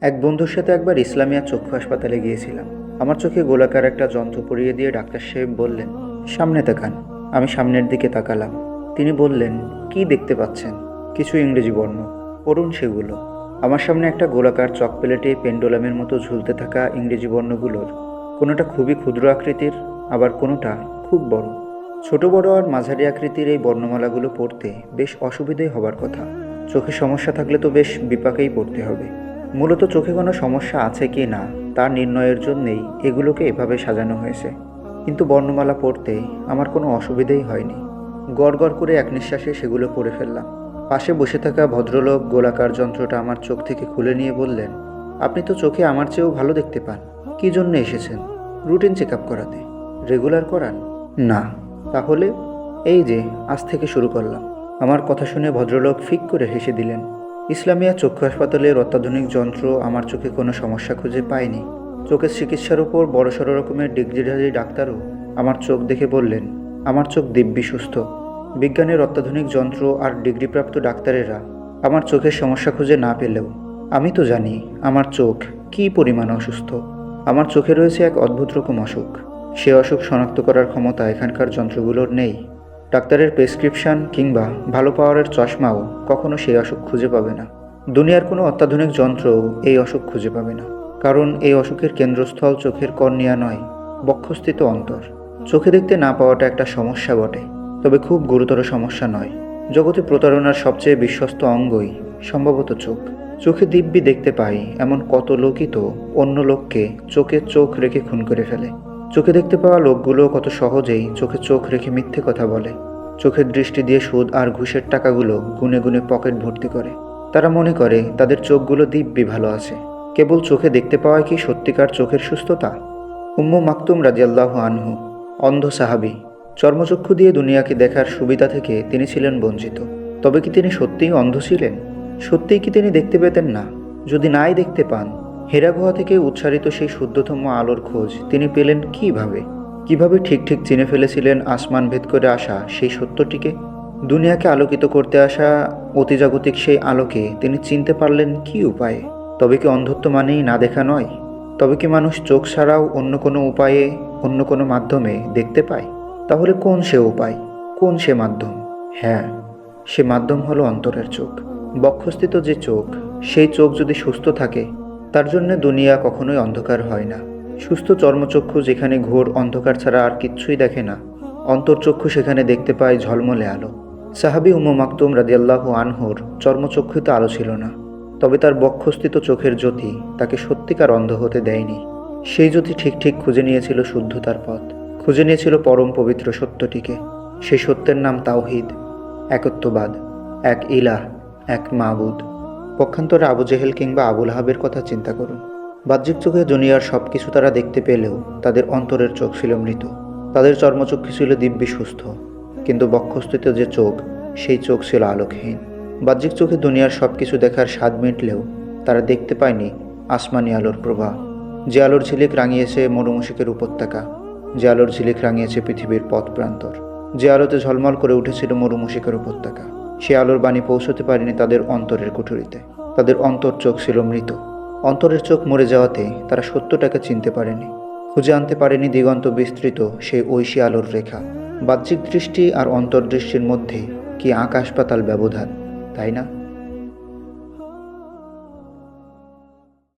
এক বন্ধুর সাথে একবার ইসলামিয়া চক্ষু হাসপাতালে গিয়েছিলাম। আমার চোখে গোলাকার একটা যন্ত্র পরিয়ে দিয়ে ডাক্তার সাহেব বললেন, সামনে তাকান। আমি সামনের দিকে তাকালাম। তিনি বললেন, কি দেখতে পাচ্ছেন? কিছু ইংরেজি বর্ণ। পড়ুন সেগুলো। আমার সামনে একটা গোলাকার চক প্লেটে পেন্ডোলামের মতো ঝুলতে থাকা ইংরেজি বর্ণগুলোর, কোনোটা খুবই ক্ষুদ্র আকৃতির, আবার কোনোটা খুব বড়। ছোট বড় আর মাঝারি আকৃতির এই বর্ণমালাগুলো পড়তে বেশ অসুবিধেই হবার কথা। চোখে সমস্যা থাকলে তো বেশ বিপাকেই পড়তে হবে। মূলত চোখে কোনো সমস্যা আছে কি না, তার নির্ণয়ের জন্যেই এগুলোকে এভাবে সাজানো হয়েছে। কিন্তু বর্ণমালা পড়তে আমার কোনো অসুবিধেই হয়নি। গড় গড় করে এক নিঃশ্বাসে সেগুলো পড়ে ফেললাম। পাশে বসে থাকা ভদ্রলোক গোলাকার যন্ত্রটা আমার চোখ থেকে খুলে নিয়ে বললেন, আপনি তো চোখে আমার চেয়েও ভালো দেখতে পান। কী জন্য এসেছেন? রুটিন চেক আপ করাতে। রেগুলার করান? না। তাহলে? এই যে, আজ থেকে শুরু করলাম। আমার কথা শুনে ভদ্রলোক ফিক করে হেসে দিলেন ইসলামিয়া চক্ষু হাসপাতালের অত্যাধুনিক যন্ত্র আমার চোখে কোনো সমস্যা খুঁজে পায়নি। চোখের চিকিৎসার উপর বড়সড় রকমের ডিগ্রিধারী ডাক্তারও আমার চোখ দেখে বললেন, আমার চোখ দিব্যি সুস্থ। বিজ্ঞানের অত্যাধুনিক যন্ত্র আর ডিগ্রিপ্রাপ্ত ডাক্তারেরা আমার চোখের সমস্যা খুঁজে না পেলেও, আমি তো জানি আমার চোখ কী পরিমাণ অসুস্থ। আমার চোখে রয়েছে এক অদ্ভুত রকম অসুখ। সে অসুখ শনাক্ত করার ক্ষমতা এখানকার যন্ত্রগুলোর নেই। ডাক্তারের প্রেসক্রিপশন কিংবা ভালো পাওয়ারের চশমাও কখনো সেই অসুখ খুঁজে পাবে না। দুনিয়ার কোনো অত্যাধুনিক যন্ত্রও এই অসুখ খুঁজে পাবে না। কারণ এই অসুখের কেন্দ্রস্থল চোখের কর্নিয়া নয়, বক্ষস্থিত অন্তর। চোখে দেখতে না পাওয়াটা একটা সমস্যা বটে, তবে খুব গুরুতর সমস্যা নয়। জগতে প্রতারণার সবচেয়ে বিশ্বস্ত অঙ্গই সম্ভবত চোখ। চোখে দিব্যি দেখতে পাই এমন কত লোকই তো অন্য লোককে চোখে চোখ রেখে খুন করে ফেলে। চোখে দেখতে পাওয়া লোকগুলো কত সহজেই চোখে চোখ রেখে মিথ্যে কথা বলে। চোখের দৃষ্টি দিয়ে সুদ আর ঘুষের টাকাগুলো গুনে গুনে পকেট ভর্তি করে। তারা মনে করে তাদের চোখগুলো দিব্যি ভালো আছে। কেবল চোখে দেখতে পাওয়া কি সত্যিকার চোখের সুস্থতা? উম্মু মাকতুম রাজিয়াল্লাহ আনহু, অন্ধ সাহাবি, চর্মচক্ষু দিয়ে দুনিয়াকে দেখার সুবিধা থেকে তিনি ছিলেন বঞ্চিত। তবে কি তিনি সত্যিই অন্ধ ছিলেন? সত্যিই কি তিনি দেখতে পেতেন না? যদি নাই দেখতে পান হেরা গুহা থেকে উচ্চারিত সেই শুদ্ধতম আলোর খোঁজ তিনি পেলেন কীভাবে? কীভাবে ঠিক ঠিক চিনে ফেলেছিলেন আসমান ভেদ করে আসা সেই সত্যটিকে? দুনিয়াকে আলোকিত করতে আসা অতিজাগতিক সেই আলোকে তিনি চিনতে পারলেন কি উপায়ে? তবে কি অন্ধত্ব মানেই না দেখা নয়? তবে কি মানুষ চোখ ছাড়াও অন্য কোনো উপায়ে, অন্য কোনো মাধ্যমে দেখতে পায়? তাহলে কোন সে উপায়? কোন সে মাধ্যম? হ্যাঁ সে মাধ্যম হলো অন্তরের চোখ। বক্ষস্থিত যে চোখ, সেই চোখ যদি সুস্থ থাকে তার জন্য দুনিয়া কখনোই অন্ধকার হয় না। সুস্থ চর্মচক্ষু যেখানে ঘোর অন্ধকার ছাড়া আর কিচ্ছুই দেখে না। অন্তর্চক্ষু সেখানে দেখতে পায় ঝলমলে আলো। সাহাবি উম্মু মাকতুম রাদিয়াল্লাহ আনহোর চর্মচক্ষুতে আলো ছিল না। তবে তার বক্ষস্থিত চোখের জ্যোতি তাকে সত্যিকার অন্ধ হতে দেয়নি। সেই জ্যোতি ঠিক ঠিক খুঁজে নিয়েছিল শুদ্ধতার পথ। খুঁজে নিয়েছিল পরম পবিত্র সত্যটিকে। সেই সত্যের নাম তাওহিদ, একত্ববাদ, এক ইলাহ, এক মাবুদ। পক্ষান্তরে আবু জেহেল কিংবা আবুল হাবের কথা চিন্তা করুন। বাহ্যিক চোখে দুনিয়ার সব কিছু তারা দেখতে পেলেও তাদের অন্তরের চোখ ছিল মৃত। তাদের চর্মচক্ষু ছিল দিব্যি সুস্থ। কিন্তু বক্ষস্থিত যে চোখ, সেই চোখ ছিল আলোকহীন। বাহ্যিক চোখে দুনিয়ার সব কিছু দেখার স্বাদ মিটলেও তারা দেখতে পায়নি আসমানি আলোর প্রবাহ। যে আলোর ঝিলিক রাঙিয়েছে মরুমুশিকের উপত্যকা, যে আলোর ঝিলিক রাঙিয়েছে পৃথিবীর পথ প্রান্তর যে আলোতে ঝলমল করে উঠেছিল মরুমুশিকের উপত্যকা। সে আলোর বাণী পৌঁছতে পারেনি তাদের অন্তরের কুঠুরিতে। তাদের অন্তর চোখ ছিল মৃত। অন্তরের চোখ মরে যাওয়াতে তারা সত্যটাকে চিনতে পারেনি। খুঁজে আনতে পারেনি দিগন্ত বিস্তৃত সেই ঐশী আলোর রেখা। বাহ্যিক দৃষ্টি আর অন্তর্দৃষ্টির মধ্যে কি আকাশ পাতাল ব্যবধান, তাই না?